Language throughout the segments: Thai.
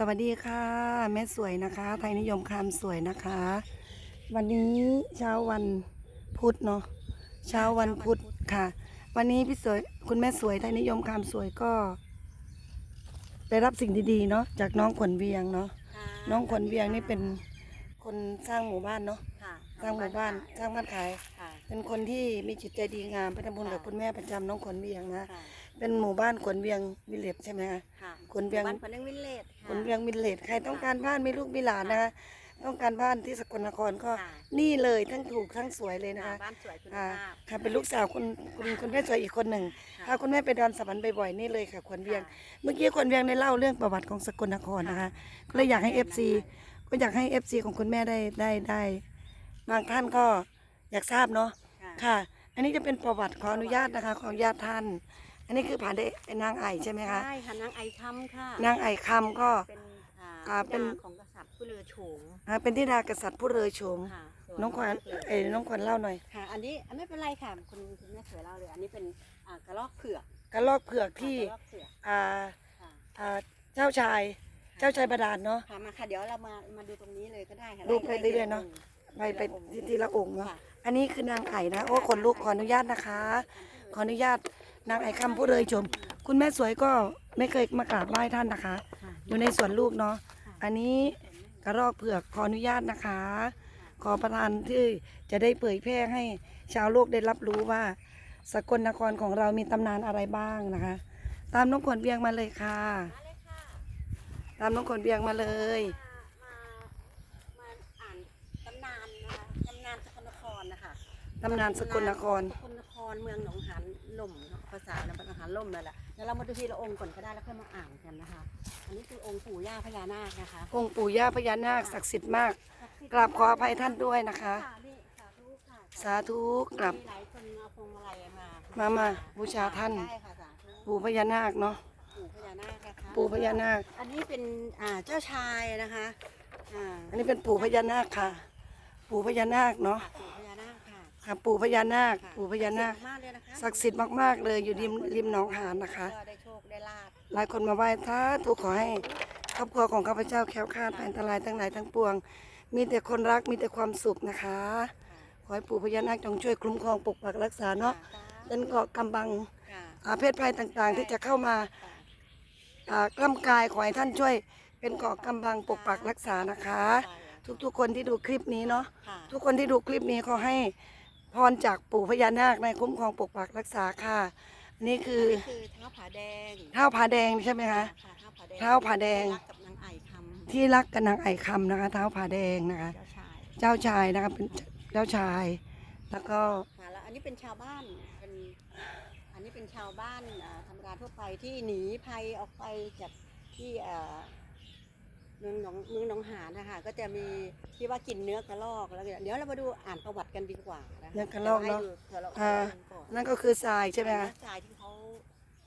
สวัสดีค่ะ แม่สวยนะคะ ไทยนิยมคำสวยนะคะ วันนี้เช้าวันพุธเนาะเช้าวันพุธค่ะ วันนี้พี่สวยคุณแม่สวยไทยนิยมคำสวยก็ ได้รับสิ่งดีๆเนาะจากน้องขวัญเวียงเนาะน้องขวัญเวียงนี่เป็นคนสร้างหมู่บ้านเนาะค่ะสร้างหมู่บ้านสร้างบ้านขายค่ะเป็นคนที่มีจิตใจดีงามไปทำบุญกับคุณแม่ประจำน้องขวัญเวียงนะค่ะ เป็นหมู่บ้านขวัญเวียงวิลเลจใช่ไหมคะ ค่ะคนเวียง บ้านคนเลี้ยงวิลเลจค่ะคนเวียงวิลเลจใครต้องการบ้านมีลูกมีหลานนะคะต้องการบ้านที่สกลนครก็ค่ะ นี่เลยทั้งถูกทั้งสวยเลยนะค่ะคะ บ้านสวยคุณค่ะภาพ ค่ะเป็นลูกสาวคุณคุณคุณแม่สวยอีกคนหนึ่งค่ะถ้าคุณแม่ไปดอนสวรรค์บ่อยๆนี่เลยค่ะขวัญเวียง ค่ะเมื่อกี้ขวัญเวียงได้เล่าเรื่องประวัติของสกลนครนะคะค่ะก็เลยอยากให้เอฟซีค่ะก็อยากให้เอฟซีของคุณแม่ได้ได้ได้บางท่านก็อยากทราบเนาะค่ะ ค่ะ อันนี้จะเป็นประวัติขออนุญาตนะคะขออนุญาตท่าน อันนี้คือผ่านได้นางไอใช่ไหมคะ ใช่ค่ะนางไอคำค่ะนางไอคำก็ เป็นอ่าอ่าเป็นธิดาของกษัตริย์ผู้เลือโฉมอ่าเป็นที่ดากษัตริย์ผู้เรือโฉมค่ะสวยน้องขวัญมากเลยเอ้ยน้องขวัญเล่าหน่อยค่ะ อันนี้อันไม่เป็นไรค่ะคุณคุณแม่สวยเล่าเลย อันนี้เป็นอ่ากระรอกเผือกกระลอกเผือกที่กระรอกเผือกอ่าค่ะอ่าเจ้าชายเจ้าชายบาดาลเนาะค่ะมาค่ะเดี๋ยวเรามามาดูตรงนี้เลยก็ได้ค่ะดูไปล่เรื่อยๆเนอะไปไปที่ทีละองค์เนาะค่ะอันนี้คือนางไอ่นะโอ้คนลูกขออนุญาตนะคะ ขออนุญาต นางไอ่คำผู้เรือโฉมคุณแม่สวยก็ไม่เคยมากราบไหว้ท่านนะคะค่ะอยู่ในสวนลูกเนาะค่ะอันนี้กระรอกเผือกขออนุญาตนะคะ ขอประทานที่จะได้เผยแพร่ให้ชาวโลกได้รับรู้ว่า สกลนครของเรามีตำนานอะไรบ้างนะคะ ตามน้องขวัญเบียงมาเลยค่ะมาเลยค่ะตามน้องขวัญเบียงมาเลยมามาอ่านตำนานนะคะตำนานสกลนครนะคะตำนานสกลนคร สกลนค รเมืองหนองหานล่มเนอะภาษาหนองหานล่มนั่นแหละเดี๋ยวเรามาดูทีละองค์ก่อนก็ได้แล้วค่อยมาอ่านกันนะคะ อันนี้คือองค์ปู่ย่าพญานาคนะคะองค์ปู่ย่าพญานาคศักดิ์สิทธิ์มากกราบขออภัยท่านด้วยนะคะค่ะนี่สาธุค่ะสาธุกราบมีหลายคนเอาพวงมาลัยมามามาบูชาท่านใช่ค่ะสาธุปู่พญานาคเนาะปู่พญานาคนะคะปู่พญานาค อันนี้เป็นอ่าเจ้าชายนะคะอ่าอันนี้เป็นปู่พญานาคค่ะ ปู่พญานาคเนาะค่ะปู่พญานา คค่ะค่ะปู่พญานาค ค่ะปู่พญานาค ศักดิ์สิทธิ์มากเลยนะคะศักดิ์สิทธิ์มากๆเลยอยู่ริมริมหนองหานนะคะ ก็ได้โชคได้ลาบหลายคนมาไหว้ท้าทุกขอให้ครอบครัวของข้าพเจ้าแคล้วคลาดภัยอันตรายทั้งหลายทั้งปวง มีแต่คนรักมีแต่ความสุขนะคะ ขอให้ปู่พญานาคจงช่วยคุ้มครองปกปักรักษาเนาะเป็นเกราะกำบังค่ะอาเพศภัยต่างๆ ที่จะเข้ามาอ่ากล้ำกายขอให้ท่านช่วย เป็นเกราะกำบังปกปักรักษานะคะ ทุกๆคนที่ดูคลิปนี้เนาะ ค่ะทุกคนที่ดูคลิปนี้ขอให้ พรจากปู่พญานาคในคุ้มครองปกปักรักษาค่ะอันนี่คือนี่คือเท้าผาแดงเท้าผาแดงใช่ไหมคะ ค่ะเท้าผาแดงเท้าผาแดง รักกับนางไอ่คำที่รักกับนางไอ่คำนะคะ เท้าผาแดงนะคะ เจ้าชายเจ้าชายนะคะเป็นเจ้าชาย แล้วก็ค่ะแล้วอันนี้เป็นชาวบ้านเป็นอันนี้เป็นชาวบ้านอ่าธรรมดาทั่วไปที่หนีภัยออกไปจากที่เอ่อ เมืองหนองเมืองหนองหานนะคะก็จะมีที่ว่ากินเนื้อกระรอกแล้วเดี๋ยวเรามาดูอ่านประวัติกันดีกว่านะเนื้อกระรอกเนอะให้ดูกระรอกอ่าก่อนนั่นก็คือทรายใช่ไหมคะเนื้อทรายที่เขา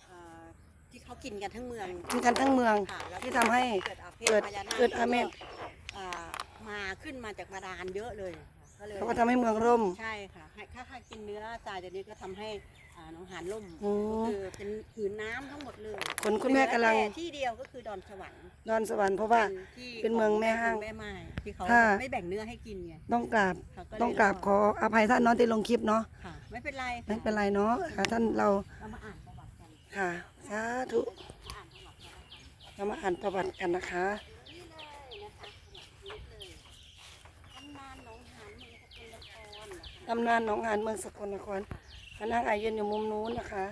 อ่าที่เขากินกันทั้งเมืองกินกันทั้งเมือง ค่ะแล้วที่ทำให้เกิดอาเพศเกิดพญานาคเกิดอาเมศอ่ามาขึ้นมาจากบาดาลเยอะเลย ก็เลยเขาก็ทำให้เมืองร่ม ใช่ค่ะให้ถ้าใครกินเนื้อทรายตัวนี้ก็ทำให้อ่าหนองหานล่มอืมก็คือเป็นผืนน้ำทั้งหมดเลยคนคุณแม่กำลังเหอแต่ที่เดียวก็คือดอนสวรรค์นอนสวรรค์เพราะว่าที่เป็นเมืองแม่ห้างแม่ไม้ที่เขาถ้า ไม่แบ่งเนื้อให้กินไงต้องกราบเขาเลยต้องกราบขออภัยท่านเน้องที่ลงคลิปเนาะค่ะ ไม่เป็นไรค่ะไม่เป็นไรเนาะค่ะท่านเราเรามาอ่านประวัติกันค่ะสาธุมาอ่านประวัติกันนะคะเรามาอ่านประวัติกันนะคะ นี่เลยนะคะตำนานหนองหานเมืองสกลนครนะคะ ตำนานหนองหานเมืองสกลนครพนักอายืนอยู่มุมนู้นนะคะ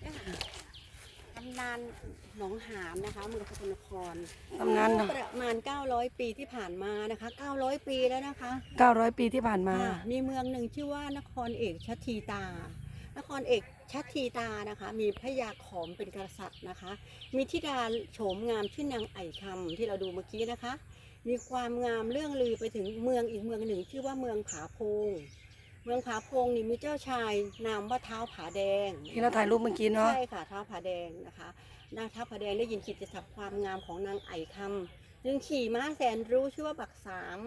เนี่ยค่ะตำนานหนองหานนะคะเมืองสกลนครตำนานเนอะประมาณ 900 ปีที่ผ่านมานะคะ 900 ปีแล้วนะคะ900 ปีที่ผ่านมาค่ะมีเมืองหนึ่งชื่อว่านครเอกชัตทีตา นครเอกชัตทีตานะคะ มีพระยาขอมเป็นกษัตริย์นะคะ มีธิดาโฉมงามชื่อนางไอ่คำที่เราดูเมื่อกี้นะคะ มีความงามเรื่องลือไปถึงเมืองอีกเมืองหนึ่ง ชื่อว่าเมืองผาโพง เมืองผาโพงนี่มีเจ้าชายนามว่าเท้าผาแดงที่เราถ่ายรูปเมื่อกี้เนาะใช่ค่ะเท้าผาแดงนะคะนางเท้าผาแดงได้ยินกิตติศัพท์ความงามของนางไอ่คำจึงขี่ม้าแสนรู้ชื่อว่าบักสาม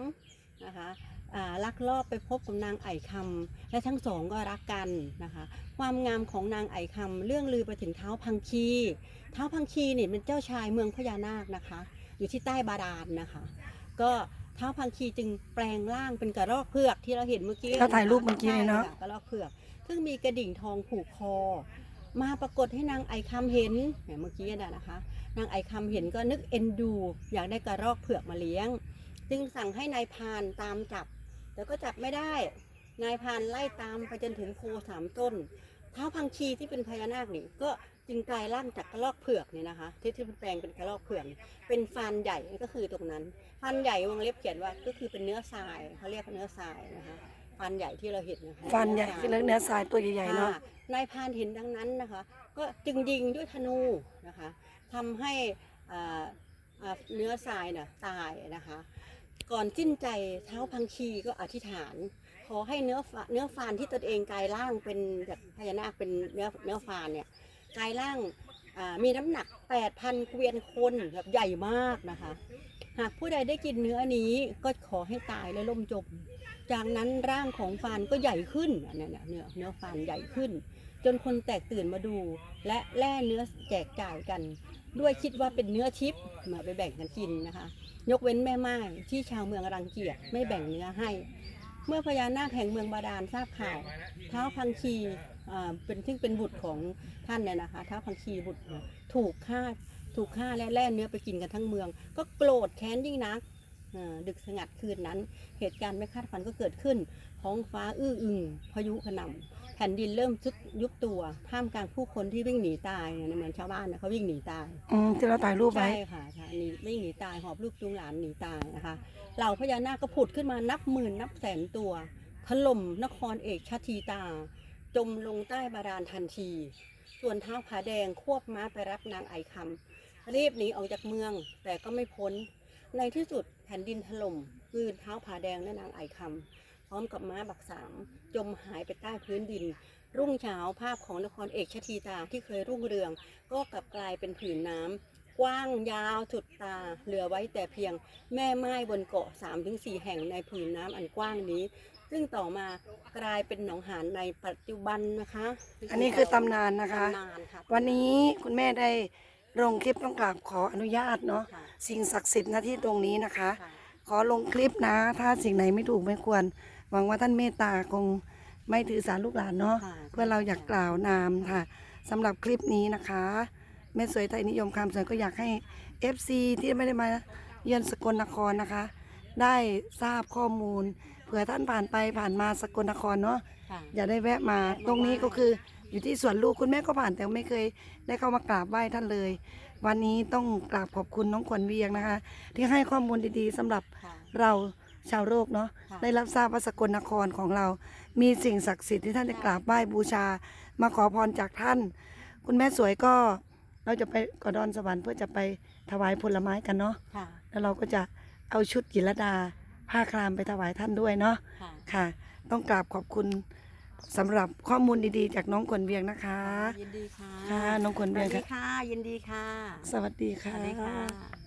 นะคะอ่าลักลอบไปพบกับนางไอ่คำและทั้งสองก็รักกันนะคะ ความงามของนางไอ่คำเรื่องลือไปถึงเท้าพังคีเท้าพังคีนี่เป็นเจ้าชายเมืองพญานาคนะคะ อยู่ที่ใต้บาดาลนะคะ ก็ เท้าพังคีจึงแปลงร่างเป็นกระรอกเผือกที่เราเห็นเมื่อกี้เราถ่ายรูปเมื่อกี้เลยเนาะใช่ค่กระรอกเผือก ซึ่งมีกระดิ่งทองผูกคอ มาปรากฏให้นางไอคำเห็นเนี่ยเมื่อกี้น่ะนะคะ นางไอคำเห็นก็นึกเอ็นดู อยากได้กระรอกเผือกมาเลี้ยง จึงสั่งให้นายพรานตามจับ แต่ก็จับไม่ได้ นายพรานไล่ตามไปจนถึงโพสามต้นเท้าพังคีที่เป็นพญานาคนี่ก็จึงกลายร่างจากกระรอกเผือกนี่นะคะ ที่ที่แปลงเป็นกระรอกเผือกนี่เป็นฟันใหญ่ก็คือตรงนั้น ฟันใหญ่วงเล็บเขียนว่าก็คือเป็นเนื้อทรายเขาเรียกเนื้อทรายนะคะฟันใหญ่ที่เราเห็นนะคะฟันใหญ่คือเนื้อทรายตัวใหญ่ๆเนาะค่ะนายพรานเห็นดังนั้นนะคะ ก็จึงยิงด้วยธนูนะคะทำให้อ่าอ่าเนื้อทรายน่ะตายนะคะ ก่อนสิ้นใจเท้าพังคีก็อธิษฐาน ขอให้เนื้อฟาเนื้อฟานที่ตนเองกลายร่างเป็นแบบพญานาคเป็นเนื้อเนื้อฟานเนี่ยกลายร่างอ่ามีน้ำหนัก 8,000เกวียนคนแบบใหญ่มากนะคะ หากผู้ใดได้กินเนื้อนี้ก็ขอให้ตายและล่มจม จากนั้นร่างของฟานก็ใหญ่ขึ้นเนี่ยเนื้อเนื้อฟานใหญ่ขึ้น จนคนแตกตื่นมาดู และแล่เนื้อแจกจ่ายกัน ด้วยคิดว่าเป็นเนื้อทิพย์มาไปแบ่งกันกินนะคะ ยกเว้นแม่ไม้ที่ชาวเมืองรังเกียจไม่แบ่งเนื้อให้ เมื่อพญานาคแห่งเมืองบาดาลทราบข่าวเท้าพังคีเป็นซึ่งเป็นบุตรของท่านเนี่ยนะคะเท้าพังคีบุตรถูกฆ่า ถูกฆ่าและแล่เนื้อไปกินกันทั้งเมือง ก็โกรธแค้นยิ่งนักอ่าดึกสงัดคืนนั้น เหตุการณ์ไม่คาดฝันก็เกิดขึ้นท้องฟ้าอื้ออึงพายุกระหน่ำแผ่นดินเริ่มซุดยุบตัวท่ามกลางผู้คนที่วิ่งหนีตายเนี่ยเหมือนชาวบ้านนะเขาวิ่งหนีตายอืมที่เราถ่ายรูปไว้ใช่ค่ะใช่หนีวิ่งหนีตายหอบลูกจูงหลานหนีตายนะคะเหล่าพญานาคก็ผุดขึ้นมานับหมื่นนับแสนตัวถล่มนครเอกชาทีตา จมลงใต้บาดาลทันที ส่วนเท้าผาแดงควบม้าไปรับนางไอคำ รีบหนีออกจากเมือง แต่ก็ไม่พ้น ในที่สุดแผ่นดินถล่มคืนเท้าผาแดงและนางไอคำพร้อมกับม้าบักสาม จมหายไปใต้พื้นดิน รุ่งเช้าภาพของนครเอกชาทีตาที่เคยรุ่งเรือง ก็กลับกลายเป็นผืนน้ำกว้างยาวสุดตา เหลือไว้แต่เพียงแม่ไม้บนเกาะ 3-4 แห่งในผืนน้ำอันกว้างนี้ซึ่งต่อมากลายเป็นหนองหานในปัจจุบันนะคะ อันนี้คือตำนานนะคะตำนานค่ะวันนี้คุณแม่ได้ ลงคลิปต้องกราบขออนุญาตเนาะค่ะ สิ่งศักดิ์สิทธิ์หน้าที่ตรงนี้นะคะ ค่ะ ขอลงคลิปนะ ถ้าสิ่งไหนไม่ถูกไม่ควร หวังว่าท่านเมตตาคงไม่ถือสารลูกหลานเนาะค่ะ เพื่อเราอยากกล่าวนามค่ะสำหรับคลิปนี้นะคะแม่สวยไทยนิยมคำสวยก็อยากให้ FC ที่ไม่ได้มาเยือนสกลนครนะคะ ได้ทราบข้อมูลเผื่อท่านผ่านไปผ่านมาสกลนครเนาะ ค่ะ อย่าได้แวะมา ตรงนี้ก็คือ อยู่ที่สวนลูกคุณแม่ก็ผ่านแต่ไม่เคยได้เข้ามากราบไหว้ท่านเลย วันนี้ต้องกราบขอบคุณน้องขวัญเวียงนะคะ ที่ให้ข้อมูลดีๆสำหรับค่ะเราชาวโลกเนาะค่ะได้รับทราบว่าสกลนครของเรา มีสิ่งศักดิ์สิทธิ์ที่ท่านได้กราบไหว้บูชา มาขอพรจากท่าน คุณแม่สวยก็เราจะไปกอดอนสวรรค์เพื่อจะไปถวายผลไม้กันเนาะค่ะแล้วเราก็จะเอาชุดกิรดาผ้าครามไปถวายท่านด้วยเนาะค่ะค่ะต้องกราบขอบคุณ สำหรับข้อมูลดีๆ จากน้องขวัญเวียงนะคะ ยินดีค่ะค่ะน้องขวัญสเวียวังสดีค่ะ ค่ะ ยินดีค่ะ สวัสดีสค่ะ วัสดีค่ะ